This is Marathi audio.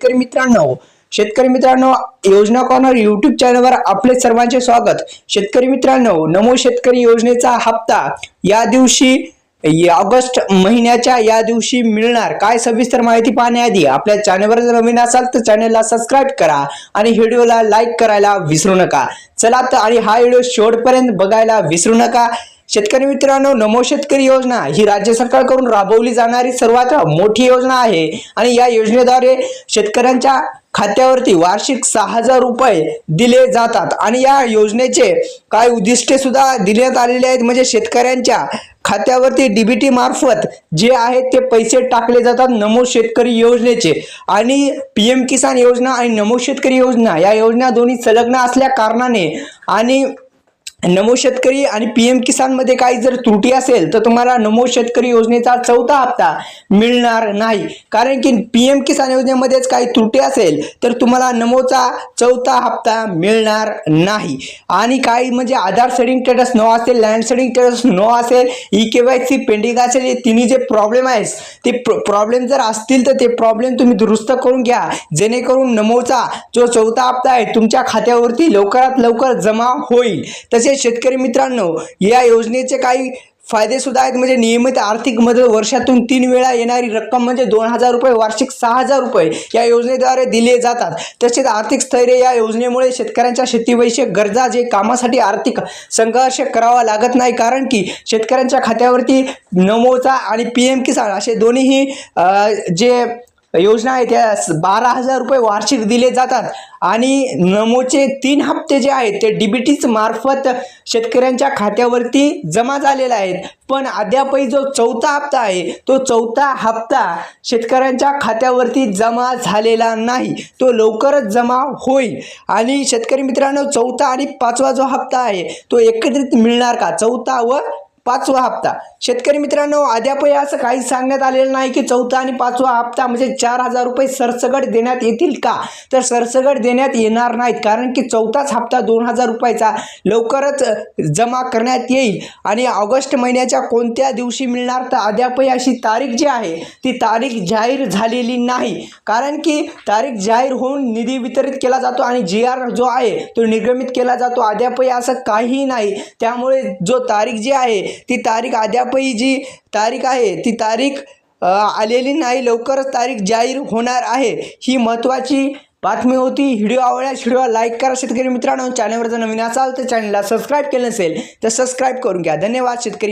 शेतकरी मित्रांनो शेतकरी मित्रांनो योजना कॉर्नर युट्यूब चॅनलवर आपले सर्वांचे स्वागत. शेतकरी मित्रांनो नमो शेतकरी योजनेचा हप्ता या दिवशी ऑगस्ट महिन्याच्या या दिवशी मिळणार. काय सविस्तर माहिती पाहण्याआधी आपल्या चॅनलवर जर नवीन असाल तर चॅनलला सबस्क्राईब करा आणि व्हिडिओला लाईक करायला विसरू नका. चला तर आणि हा व्हिडिओ शेवटपर्यंत बघायला विसरू नका. शेतकरी मित्रांनो नमो शेतकरी योजना ही राज्य सरकारकडून राबवली जाणारी सर्वात मोठी योजना आहे. आणि या योजनेद्वारे शेतकऱ्यांच्या खात्यावरती वार्षिक सहा हजार रुपये दिले जातात. आणि या योजनेचे काय उद्दिष्टे सुद्धा देण्यात आलेले आहेत. म्हणजे शेतकऱ्यांच्या खात्यावरती डीबीटी मार्फत जे आहेत ते पैसे टाकले जातात नमो शेतकरी योजनेचे. आणि पी एम किसान योजना आणि नमो शेतकरी योजना या योजना दोन्ही संलग्न असल्या कारणाने आणि नमो शेतकरी आणि पी एम किसानमध्ये काही जर त्रुटी असेल तर तुम्हाला नमो शेतकरी योजनेचा चौथा हप्ता मिळणार नाही. कारण की पी एम किसान योजनेमध्येच काही त्रुटी असेल तर तुम्हाला नमोचा चौथा हप्ता मिळणार नाही. आणि काही म्हणजे आधार सेडिंग स्टेटस नो असेल लँड सेडिंग स्टेटस नो असेल E K Y C pending असेल हे तिन्ही जे प्रॉब्लेम आहेत ते प्रॉब्लेम जर असतील तर ते प्रॉब्लेम तुम्ही दुरुस्त करून घ्या. जेणेकरून नमोचा जो चौथा हप्ता आहे तुमच्या खात्यावरती लवकरात लवकर जमा होईल. तसे तसेच शेतकरी मित्रांनो या योजनेचे काही फायदे सुद्धा आहेत. म्हणजे नियमित आर्थिक मदत वर्षातून तीन वेळा येणारी रक्कम म्हणजे दोन हजार रुपये वार्षिक सहा हजार रुपये या योजनेद्वारे दिले जातात. तसेच आर्थिक स्थैर्य या योजनेमुळे शेतकऱ्यांच्या शेतीविषयक गरजा जे कामासाठी आर्थिक संघर्ष करावा लागत नाही. कारण की शेतकऱ्यांच्या खात्यावरती नमोचा आणि पी एम किसान असे दोन्हीही जे योजना आहे त्या बारा हजार रुपये वार्षिक दिले जातात. आणि नमोचे तीन हप्ते जे आहेत ते डीबीटीच मार्फत शेतकऱ्यांच्या खात्यावरती जमा झालेले आहेत. पण अद्यापही जो चौथा हप्ता आहे तो चौथा हप्ता शेतकऱ्यांच्या खात्यावरती जमा झालेला नाही. तो लवकरच जमा होईल. आणि शेतकरी मित्रांनो चौथा आणि पाचवा जो हप्ता आहे तो एकत्रित मिळणार का? चौथा व पाचवा हप्ता. शेतकरी मित्रांनो अद्यापही असं काही सांगण्यात आलेलं नाही की चौथा आणि पाचवा हप्ता म्हणजे चार हजार रुपये सरसगट देण्यात येतील का? तर सरसगट देण्यात येणार नाहीत कारण की चौथाच हप्ता दोन हजार रुपयाचा लवकरच जमा करण्यात येईल. आणि ऑगस्ट महिन्याच्या कोणत्या दिवशी मिळणार? तर अद्यापही अशी तारीख जी आहे ती तारीख जाहीर झालेली नाही. कारण की तारीख जाहीर होऊन निधी वितरित केला जातो आणि जी आर जो आहे तो निर्गमित केला जातो. अद्यापही असं काहीही नाही. त्यामुळे जो तारीख जी आहे ती तारीख अद्यापही जी तारीख आहे ती तारीख आलेली नाही लवकरच तारीख जाहीर होणार आहे ही महत्त्वाची बातमी होती. व्हिडिओ आवडल्यास व्हिडिओ लाईक करा. शेतकरी मित्रांनो चॅनलवर जर नवीन असाल तर चॅनलला सबस्क्राईब केलं नसेल तर सबस्क्राईब करून घ्या. धन्यवाद शेतकरी